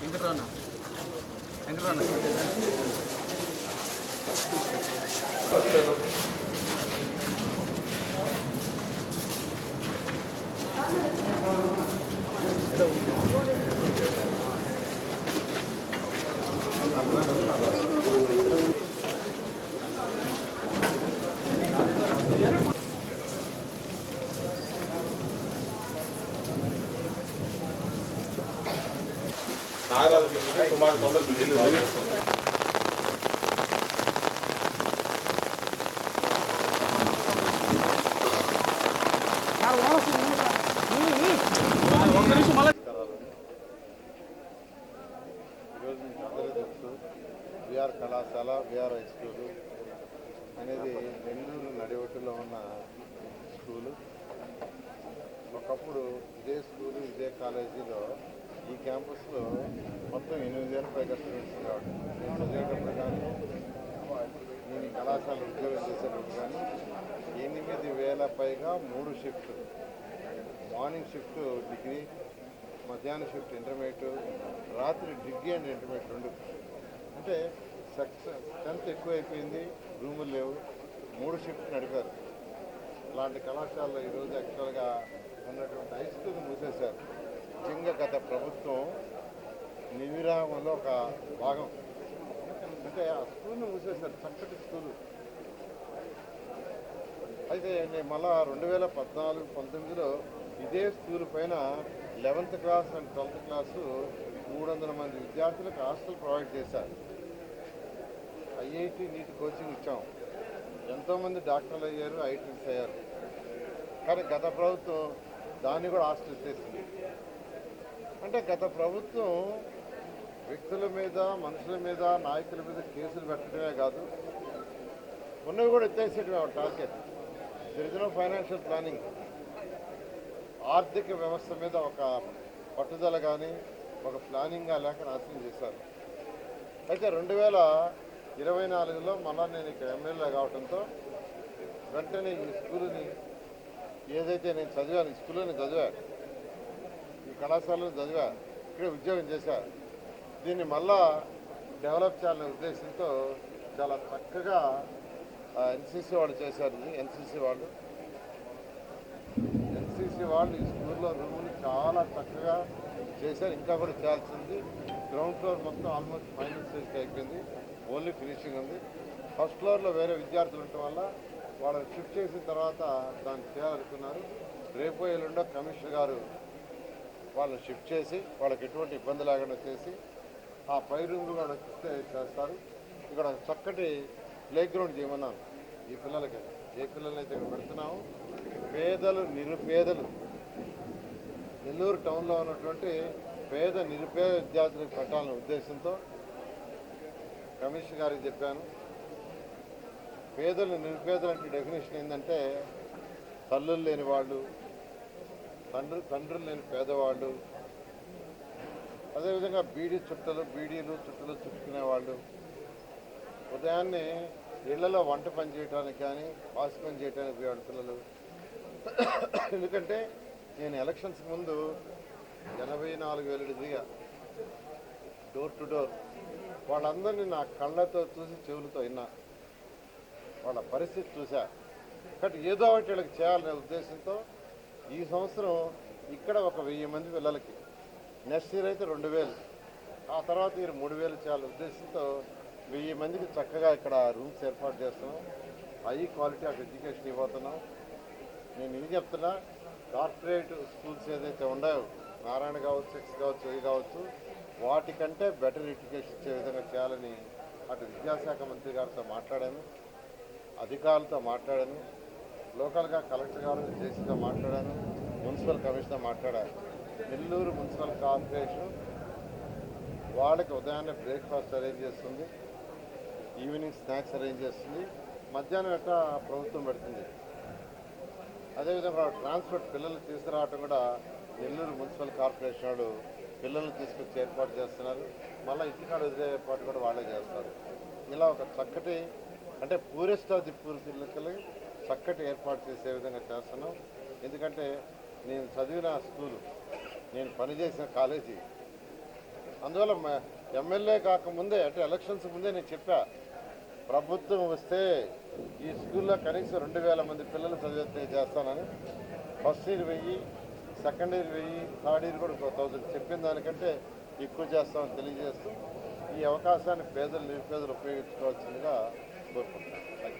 Venkatarana Venkatarana 나아가서 도망 던져주는 거예요. BR VR high school అనేది నెల్లూరు నడివట్టులో ఉన్న school. ఒకప్పుడు ఇదే స్కూలు ఇదే కాలేజీలో ఈ క్యాంపస్లో మొత్తం ఎనిమిది వేల పైగా స్టూడెంట్స్ ఉండేవాడు నేను చదివేటప్పుడు కానీ నేను కళాశాల ఉద్యోగం చేసేటప్పుడు కానీ ఎనిమిది వేల పైగా మూడు షిఫ్ట్ మార్నింగ్ షిఫ్ట్ డిగ్రీ మధ్యాహ్నం షిఫ్ట్ ఇంటర్మీడియట్ రాత్రి డిగ్రీ అండ్ ఇంటర్మీడియట్ రెండు. అంటే సక్సెస్ స్ట్రెంత్ ఎక్కువైపోయింది రూములు లేవు. మూడు షిఫ్ట్ నడిపారు ఇలాంటి కళాశాలలో ఈరోజు యాక్చువల్గా ఉన్నటువంటి హై స్కూల్ మూసేశారు. ముఖ్యంగా గత ప్రభుత్వం నివిరామంలో ఒక భాగం. అంటే ఆ స్కూల్ని మూసేశారు చక్కటి స్కూలు అయితే నేను మళ్ళా రెండు వేల పద్నాలుగు పంతొమ్మిదిలో ఇదే స్కూల్ పైన eleventh class and twelfth class మూడు వందల మంది విద్యార్థులకు హాస్టల్ ప్రొవైడ్ చేశారు. ఐఐటి నీట్ కోచింగ్ ఇచ్చాం. ఎంతోమంది డాక్టర్లు అయ్యారు ఐటీస్ అయ్యారు. కానీ గత ప్రభుత్వం దాన్ని కూడా హాస్టల్ చేసింది. అంటే గత ప్రభుత్వం వ్యక్తుల మీద మనుషుల మీద నాయకుల మీద కేసులు పెట్టడమే కాదు ఉన్నవి కూడా ఎత్తేసేటమే టార్గెట్. గిరిజన ఫైనాన్షియల్ ప్లానింగ్ ఆర్థిక వ్యవస్థ మీద ఒక పట్టుదల కానీ ఒక ప్లానింగ్గా లేక నాశనం చేశారు. అయితే రెండు వేల ఇరవై నాలుగులో మళ్ళా నేను ఇక్కడ ఎమ్మెల్యే కావడంతో వెంటనే ఈ స్కూల్ని ఏదైతే నేను చదివాను ఈ స్కూల్లో చదివాను చదివా. ఈ కళాశాలలో చదివా. ఇక్కడ ఉద్యోగం చేశా. దీన్ని మళ్ళా డెవలప్ చేయాలనే ఉద్దేశంతో చాలా చక్కగా ఎన్సీసీ వాళ్ళు చేశారు. ఎన్సీసీ వాళ్ళు. ఎన్సీసీ వాళ్ళు ఈ స్కూల్లో రూమ్ని చాలా చక్కగా చేశారు. ఇంకా కూడా చేయాల్సింది. గ్రౌండ్ ఫ్లోర్ మొత్తం ఆల్మోస్ట్ ఫైనల్ స్టేజ్కి అయిపోయింది. ఓన్లీ ఫినిషింగ్ ఉంది. ఫస్ట్ ఫ్లోర్లో వేరే విద్యార్థులు ఉండటం వల్ల వాళ్ళని షిఫ్ట్ చేసిన తర్వాత దాన్ని చేయాలనుకున్నారు. రేపు ఎల్లుండో కమిషనర్ గారు వాళ్ళని షిఫ్ట్ చేసి వాళ్ళకి ఎటువంటి ఇబ్బంది లేకుండా చేసి ఆ పై రూమ్లు కూడా చేస్తారు. ఇక్కడ చక్కటి ప్లే గ్రౌండ్ చేయమన్నాను ఈ పిల్లలకి. ఏ పిల్లలైతే ఇక్కడ పెడుతున్నాము పేదలు నిరుపేదలు. నెల్లూరు టౌన్లో ఉన్నటువంటి పేద నిరుపేద విద్యార్థులకు పెట్టాలనే ఉద్దేశంతో కమిషనర్ గారికి చెప్పాను. పేదలు నిరుపేదలు అంటే డెఫినేషన్ ఏంటంటే తల్లులు లేని వాళ్ళు తండ్రి తండ్రులు లేని పేదవాళ్ళు అదేవిధంగా బీడీ చుట్టలు బీడీలు చుట్టలు చుట్టుకునే వాళ్ళు ఉదయాన్నే ఇళ్ళలో వంట పని చేయడానికి కానీ వాసు పని చేయడానికి పోయాడు పిల్లలు. ఎందుకంటే నేను ఎలక్షన్స్ ముందు ఎనభై నాలుగు వేలు దిగా డోర్ టు డోర్ వాళ్ళందరినీ నా కళ్ళతో చూసి చెవులతో విన్నా. వాళ్ళ పరిస్థితి చూశా. కాబట్టి ఏదో ఒకటి వీళ్ళకి చేయాలనే ఉద్దేశంతో ఈ సంవత్సరం ఇక్కడ ఒక వెయ్యి మంది పిల్లలకి నెక్స్ట్ ఇయర్ అయితే రెండు వేలు. ఆ తర్వాత ఇయర్ మూడు వేలు చేయాలనే ఉద్దేశంతో వెయ్యి మందికి చక్కగా ఇక్కడ రూమ్స్ ఏర్పాటు చేస్తున్నాం. హై క్వాలిటీ ఆఫ్ ఎడ్యుకేషన్ ఇవ్వబోతున్నాం. నేను ఇది చెప్తున్నా కార్పొరేట్ స్కూల్స్ ఏదైతే ఉన్నాయో నారాయణ కావచ్చు సెక్స్ కావచ్చు ఇది కావచ్చు వాటికంటే బెటర్ ఎడ్యుకేషన్ ఇచ్చే విధంగా చేయాలని అటు విద్యాశాఖ మంత్రి గారితో మాట్లాడాను అధికారులతో మాట్లాడాను లోకల్గా కలెక్టర్ గారు జేసీతో మాట్లాడాను మున్సిపల్ కమిషనర్ మాట్లాడాను. నెల్లూరు మున్సిపల్ కార్పొరేషన్ వాళ్ళకి ఉదయాన్నే బ్రేక్ఫాస్ట్ అరేంజ్ చేస్తుంది ఈవినింగ్ స్నాక్స్ అరేంజ్ చేస్తుంది మధ్యాహ్నం ఎట్లా ప్రభుత్వం పెడుతుంది. అదేవిధంగా ట్రాన్స్పోర్ట్ పిల్లలు తీసుకురావటం కూడా నెల్లూరు మున్సిపల్ కార్పొరేషన్ వాడు పిల్లల్ని తీసుకొచ్చి ఏర్పాటు చేస్తున్నారు. మళ్ళీ ఇంటికాడ వదిలే ఏర్పాటు కూడా వాళ్ళే చేస్తారు. ఇలా ఒక చక్కటి అంటే పూరెస్ట్ ఆఫ్ ది చక్కటి ఏర్పాటు చేసే విధంగా చేస్తున్నాం. ఎందుకంటే నేను చదివిన స్కూలు నేను పనిచేసిన కాలేజీ. అందువల్ల ఎమ్మెల్యే కాకముందే అంటే ఎలక్షన్స్ ముందే నేను చెప్పా ప్రభుత్వం వస్తే ఈ స్కూల్లో కనీసం రెండు వేల మంది పిల్లలు చదివితే చేస్తానని. ఫస్ట్ ఇయర్ వెయ్యి సెకండ్ ఇయర్ వెయ్యి థర్డ్ ఇయర్ కూడా ఒక థౌసండ్ చెప్పిన దానికంటే ఎక్కువ చేస్తామని తెలియజేస్తూ ఈ అవకాశాన్ని పేదలు నిరుపేదలు ఉపయోగించుకోవాల్సిందిగా కోరుకుంటున్నాను.